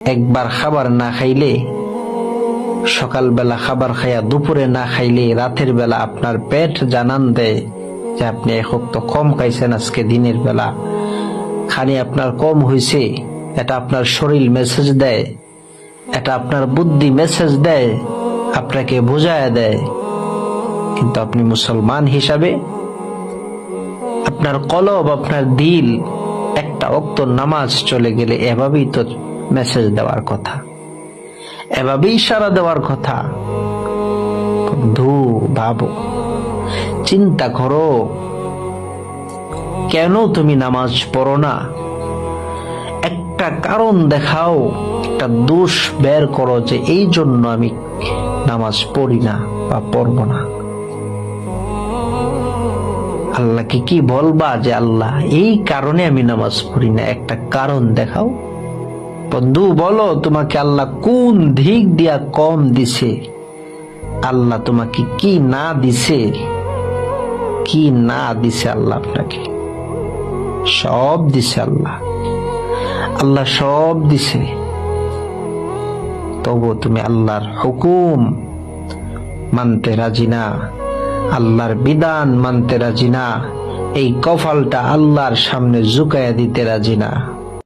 একবার খাবার না খাইলে, সকালবেলা খাবার খাইয়া দুপুরে না খাইলে রাতের বেলা আপনার পেট জানান দেয় যে আপনি এক তো কম খাইছেন আজকে দিনের বেলা। খানি আপনার কম হয়েছে এটা আপনার শরীর মেসেজ দেয়, এটা আপনার বুদ্ধি মেসেজ দেয়, আপনাকে বোঝায় দেয়। কিন্তু আপনি মুসলমান হিসাবে আপনার কলব, আপনার দিল, একটা অক্ত নামাজ চলে গেলে এভাবেই তো মেসেজ দেওয়ার কথা। এভাবেই ইশারা দেওয়ার কথা। বন্ধু, ভাবো, চিন্তা করো। কেন তুমি নামাজ পড়ো না? একটা কারণ দেখাও, একটা দোষ বের করো যে এই জন্য আমি নামাজ পড়ি না বা পড়ব না। আল্লাহকে কি বলবা যে, আল্লাহ, এই কারণে আমি নামাজ পড়ি না? একটা কারণ দেখাও। বন্ধু, বলো তোমাকে আল্লাহ কোন দিক দিয়া কম দিছে? আল্লাহ তোমাকে কি না দিছে? কি না দিছে আল্লাহ আপনাকে? সব দিছে আল্লাহ। আল্লাহ সব দিছে। তবু তুমি আল্লাহর হুকুম মানতে রাজি না, আল্লাহর বিধান মানতে রাজি না, এই কফালটা আল্লাহর সামনে ঝুঁকাইয়া দিতে রাজি না।